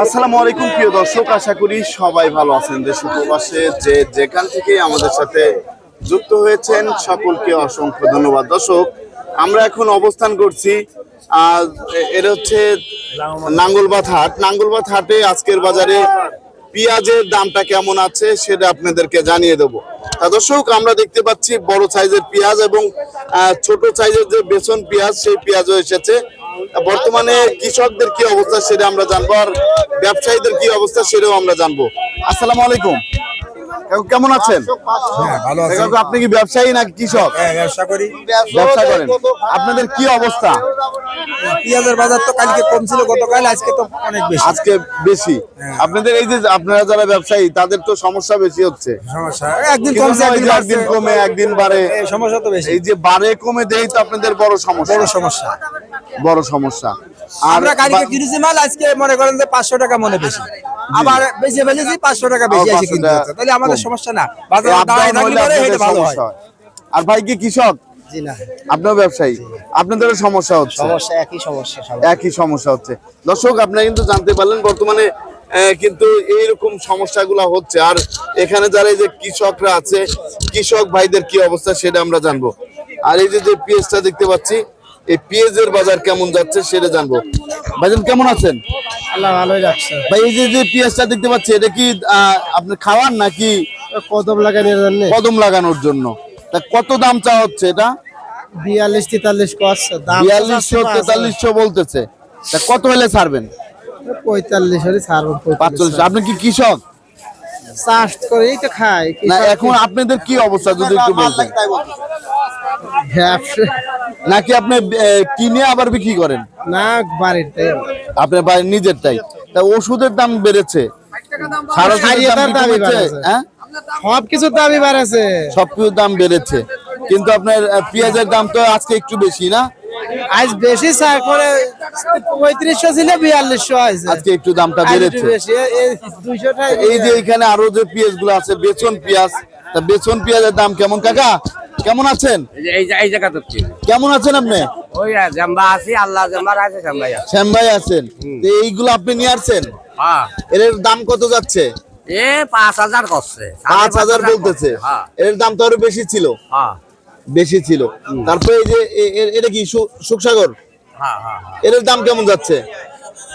আসসালামু আলাইকুম, প্রিয় দর্শক, আশা করি সবাই ভালো আছেন। দেশ উপবাসে যে যেখান থেকে আমাদের সাথে যুক্ত হয়েছেন, সকলকে অসংখ্য ধন্যবাদ। দর্শক, আমরা এখন অবস্থান করছি এ- এটা হচ্ছে নাঙ্গলবাদ হাট। নাঙ্গলবাদ হাটে আজকের বাজারে পেঁয়াজের দামটা কেমন আছে সেটা আপনাদেরকে জানিয়ে দেব। তা দর্শক, আমরা দেখতে পাচ্ছি বড় সাইজের পেঁয়াজ এবং ছোট সাইজের যে বেসন পেঁয়াজ, সেই পেঁয়াজও এসেছে। বর্তমানে কৃষকদের কি অবস্থা সেটা আমরা জানব, আর ব্যবসায়ীদের কি অবস্থা সেটাও আমরা জানব। আসসালামু আলাইকুম। কেমন আছেন? হ্যাঁ আপনি কি ব্যবসায়ী কৃষক? হ্যাঁ ব্যবসা করি। ব্যবসা করেন। আপনাদের কি অবস্থা? পেঁয়াজের বাজার তো কালকে কম ছিল গতকাল আজকে তো অনেক বেশি। আজকে বেশি। আপনাদের এই যে আপনারা যারা ব্যবসায়ী তাদের তো সমস্যা বেশি হচ্ছে। সমস্যা। একদিন কমছে একদিন কমে একদিন বাড়ে? এই সমস্যা তো বেশি। এই যে বাড়ে কমে দেই তো আপনাদের বড় সমস্যা। বড় সমস্যা। বড় সমস্যা। আমরা কালকে কিনেছি মাল আজকে মনে করেন যে পাঁচশো টাকা মনে বেশি। আবার বেশি ফেলেছি পাঁচশো টাকা বেশি আছে 500 কিনতে তাহলে আমাদের সমস্যা না। বাজারে দাঁড়ায় থাকলে পরে এটা ভালো হয়। আর ভাই কি কৃষক? আপনার ব্যবসায়ী। আপনাদেরও সমস্যা হচ্ছে। সমস্যা একই সমস্যা একই সমস্যা হচ্ছে। দর্শক আপনারা কিন্তু জানতে পারলেন বর্তমানে কিন্তু এইরকম সমস্যাগুলো হচ্ছে। আর এখানে যারা এই যে কৃষকরা আছে কৃষক ভাইদের কি অবস্থা সেটা আমরা জানব। আর এই যে যে পেঁয়াজটা দেখতে পাচ্ছি এই পেঁয়াজের বাজার কেমন যাচ্ছে সেটা জানব। ভাইজান কেমন আছেন? আল্লাহ ভালোই রাখছে ভাই এই যে যে পেঁয়াজটা দেখতে পাচ্ছি এটা কি আপনি খাওয়ান নাকি কদম লাগানোর জন্য। কদম লাগানোর জন্য? তা কত দাম চা হচ্ছে এটা? বিয়াল্লিশ তেতাল্লিশ বিয়াল্লিশশো তেতাল্লিশশো বলতেছে। তা কত হলে ছাড়বেন? পঁয়তাল্লিশ হলে ছাড়বো পাঁচচল্লিশ। আপনি কি কৃষক? চাষ করেই তো খাই না এখন আপনাদের কি অবস্থা যদি একটু বলতেন। নাকি আপনি কিনে আবার বিক্রি করেন? না বাড়িতে আপনার বাড়ির নিজেরটাই। তা ওষুধের দাম বেড়েছে। দামই। হ্যাঁ? সব কিছুর দামই বাড়াছে। সব কিছুর দাম বেড়েছে। কিন্তু আপনার পেঁয়াজের দাম তো আজকে একটু বেশি না? আজ বেশি চাষ করে পঁয়ত্রিশশো ছিল বিয়াল্লিশশো আছে আজকে একটু দামটা বেড়েছে। এই যে এখানে আরও যে পেঁয়াজগুলো আছে বেচন পেঁয়াজ তা বেচন পেঁয়াজের দাম কেমন কাকা? কেমন আছেন? এই এই জায়গা তো কেমন আছেন আপনি? ওই জাম্বা আছি আল্লাহ জাম্বার আছে জাম্বাই আছে। শ্যাম ভাই আছেন। এইগুলো আপনি নিয়ে আসছেন? হ্যাঁ। এর দাম কত যাচ্ছে? এ পাঁচ হাজার করছে। পাঁচ হাজার বলতেছে। হ্যাঁ। এর দাম তো আরও বেশি ছিল। হ্যাঁ। বেশি ছিল। তারপরে এই যে এটা কি সুখসাগর? হ্যাঁ। এর দাম কেমন যাচ্ছে?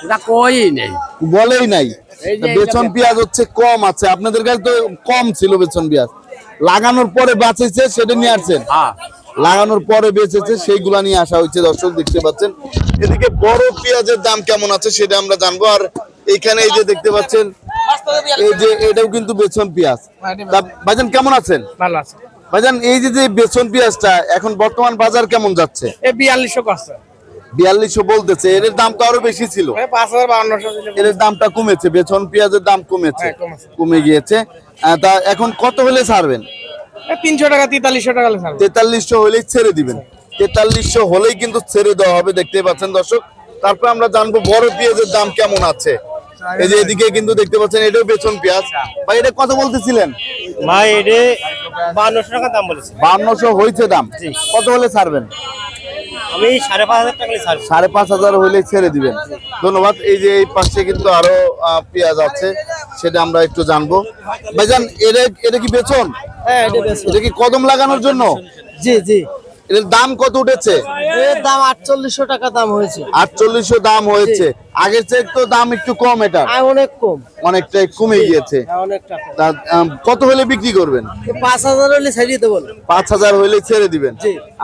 এটা কই নেই। বলেই নাই। যে- পেঁয়াজ হচ্ছে কম আছে। আপনাদের কাছে তো কম ছিল বেতন পেঁয়াজ। লাগানোর পরে বাঁচেছে সেটা নিয়ে আসছেন? হ্যাঁ। লাগানোর পরে বেঁচেছে সেইগুলা নিয়ে আসা হয়েছে দর্শক দেখতে পাচ্ছেন। এদিকে বড় পেঁয়াজের দাম কেমন আছে সেটা আমরা জানব। আর এইখানে এই যে দেখতে পাচ্ছেন এই যে এটাও কিন্তু বেচন পেঁয়াজ। ভাইজান কেমন আছেন? ভালো আছে। ভাইজান এই যে যে বেচন পেঁয়াজটা এখন বর্তমান বাজার কেমন যাচ্ছে? বিয়াল্লিশশো করছে। বিয়াল্লিশশো বলতেছে এর দাম আরও বেশি ছিল। পাঁচ হাজার বাউন্নশো দিলে এর দামটা কমেছে বেচন পেঁয়াজের দাম কমেছে কমে গিয়েছে। আহ, তা এখন কত হলে ছাড়বেন? তিনশো টাকা তেতাল্লিশশো টাকা তেতাল্লিশশো হলেই ছেড়ে দিবেন। তেতাল্লিশশো হলেই কিন্তু ছেড়ে দেওয়া হবে দেখতে পাচ্ছেন দর্শক। তারপর আমরা জানব বড় পেঁয়াজের দাম কেমন আছে। এই যে এদিকে কিন্তু দেখতে পাচ্ছেন এটাও বেচন পেঁয়াজ। ভাই এটা কত বলতেছিলেন? ভাই এটা বাউন্নশো টাকা দাম বলেছে। বান্নশো হয়েছে দাম। কত হলে ছাড়বেন? আমি সাড়ে পাঁচ হাজার টাকা সাড়ে পাঁচ হাজার হলে ছেড়ে দিবেন। ধন্যবাদ। এই যে এই পাশে কিন্তু আরও আহ, পেঁয়াজ আছে। সেটা আমরা একটু জানব। ভাইজান এটা এটা কি বেচন? হ্যাঁ এটা কি কদম লাগানোর জন্য? জি জি। এর দাম কত উঠেছে? এর দাম আটচল্লিশশো টাকা দাম হয়েছে। আটচল্লিশশো দাম হয়েছে। আগের চেয়ে তো দাম একটু কম এটা। আর অনেক কম। অনেকটাই কমে গিয়েছে। হ্যাঁ, কত হলে বিক্রি করবেন? পাঁচ হাজার হলে ছাড়িয়ে দেবো পাঁচ হাজার হলে ছেড়ে দিবেন।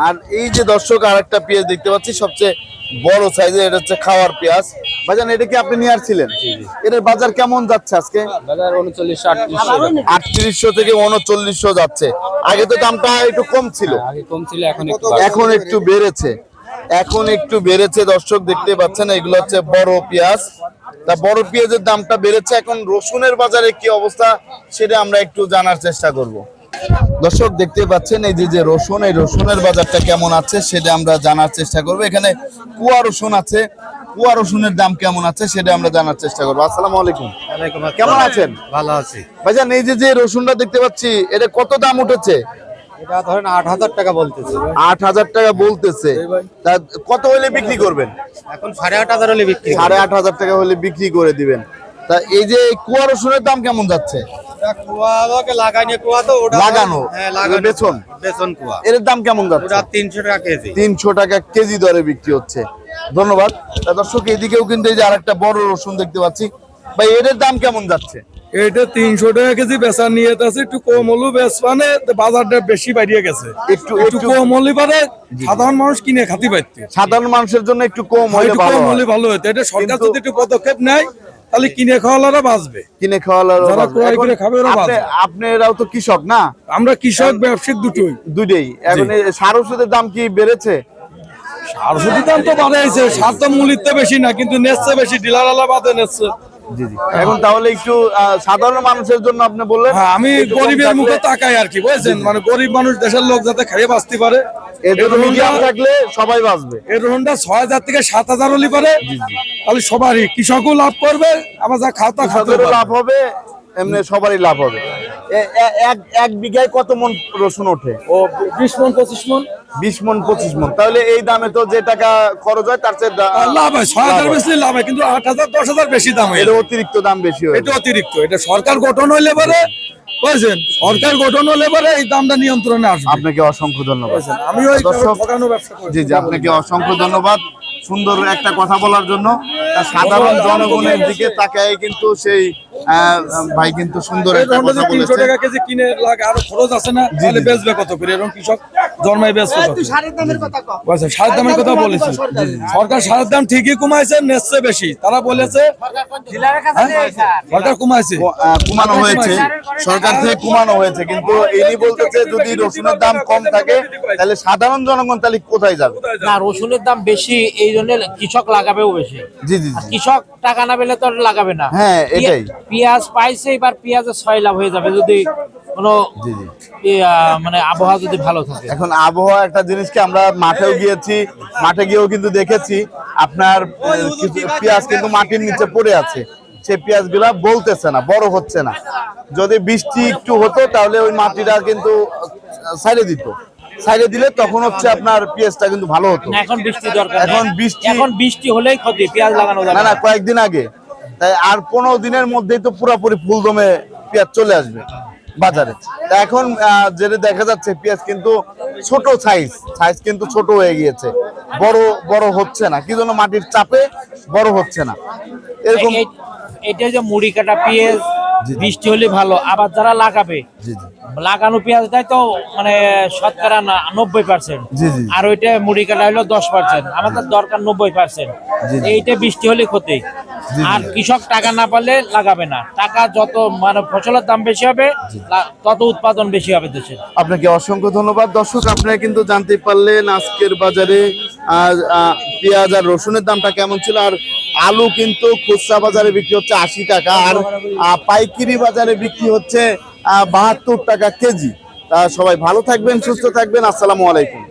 আর এই যে দর্শক আর একটা পেঁয়াজ দেখতে পাচ্ছি সবচেয়ে বড় সাইজের এটা হচ্ছে খাওয়ার পেঁয়াজ। ভাইজান এটা কি আপনি নিয়ে আসছিলেন? এটার বাজার কেমন যাচ্ছে আজকে? বাজার উনচল্লিশ আটত্রিশশো। থেকে উনচল্লিশশো যাচ্ছে। আগে তো দামটা একটু কম ছিল। আগে কম ছিল এখন এখন একটু বেড়েছে। এখন একটু বেড়েছে দর্শক দেখতে পাচ্ছেন এগুলো হচ্ছে বড় পেঁয়াজ। তা বড় পেঁয়াজের দামটা বেড়েছে এখন রসুনের বাজারে কি অবস্থা সেটা আমরা একটু জানার চেষ্টা করব। দর্শক দেখতে পাচ্ছেন এই যে যে রসুন এই রসুনের বাজারটা কেমন আছে সেটা আমরা জানার চেষ্টা করব। এখানে কুয়া রসুন আছে। কুয়া রসুনের দাম কেমন আছে সেটা আমরা জানার চেষ্টা করব। আসসালামু আলাইকুম। কেমন আছেন? ভালো আছি। ভাইজান এই যে যে রসুনটা দেখতে পাচ্ছি এটা কত দাম উঠেছে? এটা ধরেন আট হাজার টাকা বলতেছে। আট হাজার টাকা বলতেছে। তা কত হলে বিক্রি করবেন? এখন সাড়ে আট হাজার হলে বিক্রি সাড়ে আট হাজার টাকা হলে বিক্রি করে দিবেন। তা এই যে কুয়া রসুনের দাম কেমন যাচ্ছে? কুয়া ওকে লাগাইনি কুয়া তো ওটা লাগানো? হ্যাঁ কুয়া। এর দাম কেমন যাচ্ছে? তিনশো টাকা কেজি। তিনশো টাকা কেজি দরে বিক্রি হচ্ছে। ধন্যবাদ। দর্শক এদিকেও কিন্তু এই যে আরেকটা বড় রসুন দেখতে পাচ্ছি। ভাই এর দাম কেমন যাচ্ছে? এটা তিনশো টাকা কেজি বেচা নিয়ে আছে। একটু কম হলো বেচ মানে বাজারটা বেশি বাড়িয়ে গেছে। একটু একটু কম হলে পারে সাধারণ মানুষ কিনে খাতে পারতে সাধারণ মানুষের জন্য একটু কম হলে ভালো কম হয়। হলে ভালো হতো এটা সরকার যদি একটু পদক্ষেপ নেয় তাহলে কিনে খাওয়ালারা বাঁচবে। কিনে খাওয়ালার যারা ক্রয় করে খাবে ওরা বাঁচবে। আপনারাও তো কৃষক না? আমরা কৃষক ব্যবসায়িক দুটোই। দুইটাই এখন সার ওষুধের দাম কি বেড়েছে? আর শুধু দাম তো বাড়াইছে। সার তো মূল্য বেশি না কিন্তু নেচ্ছে বেশি ডিলার আলা বাদে নেচ্ছে। জি জি। এখন তাহলে একটু সাধারণ মানুষের জন্য আপনি বললেন? হ্যাঁ আমি গরিবের মুখে তাকাই আর কি বুঝছেন? মানে গরিব মানুষ দেশের লোক যাতে খেয়ে বাঁচতে পারে। এর থাকলে সবাই বাঁচবে। এই রোহনটা ছয় হাজার থেকে সাত হাজার হলে পারে। তাহলে সবারই কৃষকও লাভ করবে আবার যা খাতা খাতে কৃষকেরও লাভ হবে এমনি সবারই লাভ হবে। এক এক বিঘায় কত মন রসুন ওঠে? ও বিশ মন পঁচিশ মন। বিশ মন পঁচিশ মন। তাহলে এই দামে তো যে টাকা খরচ হয় তার চেয়ে লাভ হয় ছয় হাজার বেশি লাভ হয় কিন্তু আট হাজার দশ হাজার বেশি দাম হয়। এর অতিরিক্ত দাম বেশি হয় এটা অতিরিক্ত এটা সরকার গঠন হইলে পারে বুঝছেন? সরকার গঠন হলে পারে এই দামটা নিয়ন্ত্রণে আসবে। আপনাকে অসংখ্য ধন্যবাদ। আমি ওই ব্যবসা জি জি আপনাকে অসংখ্য ধন্যবাদ। সুন্দর একটা কথা বলার জন্য। সাধারণ জনগণের দিকে তাকায় কিন্তু সেই আহ, ভাই কিন্তু সুন্দর একটা কথা বলেছে। কিনে লাগে আরও খরচ আছে না বেচবে কত করে? এরকম কৃষক জন্মায় কত সারের দামের কথা বলেছি সরকার। সারের দাম ঠিকই কমাইছে নেচ্ছে বেশি। তারা বলেছে হ্যাঁ? সরকার কমাইছে। কমানো হয়েছে। সরকার থেকে কমানো হয়েছে। কিন্তু ইনি বলতেছে যদি রসুনের দাম কম থাকে তাহলে সাধারণ জনগণ তাহলে কোথায় যাবে? না রসুনের দাম বেশি এই জন্য কৃষক লাগাবেও বেশি। জি জি কৃষক টাকা না পেলে তো আর লাগাবে না। হ্যাঁ, এটাই। পেঁয়াজ পাইছে এবার পেঁয়াজের ছয় লাভ হয়ে যাবে যদি কোনো মানে আবহাওয়া যদি ভালো থাকে? এখন আবহাওয়া একটা জিনিসকে আমরা মাঠেও গিয়েছি মাঠে গিয়েও কিন্তু দেখেছি। আপনার পেঁয়াজ কিন্তু মাটির নিচে পড়ে আছে। সেই পেঁয়াজগুলা বলতেছে না বড় হচ্ছে না। যদি বৃষ্টি একটু হতো তাহলে ওই মাটিটা কিন্তু সাইডে দিত। সাইডে দিলে তখন হচ্ছে আপনার পেঁয়াজটা কিন্তু ভালো হতো। এখন বৃষ্টি দরকার এখন বৃষ্টি- এখন বৃষ্টি হলেই ক্ষতি পেঁয়াজ লাগানো যাবে না না না। কয়েকদিন আগে। তাই আর পনেরো দিনের মধ্যেই তো পুরোপুরি ফুল দমে পেঁয়াজ চলে আসবে। বাজারে। এখন যেটা দেখা যাচ্ছে পেঁয়াজ কিন্তু ছোট সাইজ সাইজ কিন্তু ছোট হয়ে গিয়েছে। বড় বড় হচ্ছে না। কি জন্য মাটির চাপে বড় হচ্ছে না। এরকম এটা যে মুড়ি কাটা পেঁয়াজ বৃষ্টি হলে ভালো। আবার যারা লাগাবে জি জি। লাগানো পেঁয়াজটাই তো মানে শতকরা নব্বই পার্সেন্ট। আর ওইটা মুড়ি কাটা হলো দশ পার্সেন্ট আমাদের দরকার নব্বই পার্সেন্ট। এইটা বৃষ্টি হলে ক্ষতি। আর কৃষক টাকা না পারলে লাগাবে না। টাকা যত মানে ফসলের দাম বেশি হবে তত উৎপাদন বেশি হবে দেশে। আপনাকে অসংখ্য ধন্যবাদ। দর্শক আপনারা কিন্তু জানতে পারলেন আজকের বাজারে পেঁয়াজ আর রসুনের দামটা কেমন ছিল। আর আলু কিন্তু খুচরা বাজারে বিক্রি হচ্ছে আশি টাকা। আর পাইকারি বাজারে বিক্রি হচ্ছে বাহাত্তর টাকা কেজি। তা সবাই ভালো থাকবেন সুস্থ থাকবেন। আসসালামু আলাইকুম।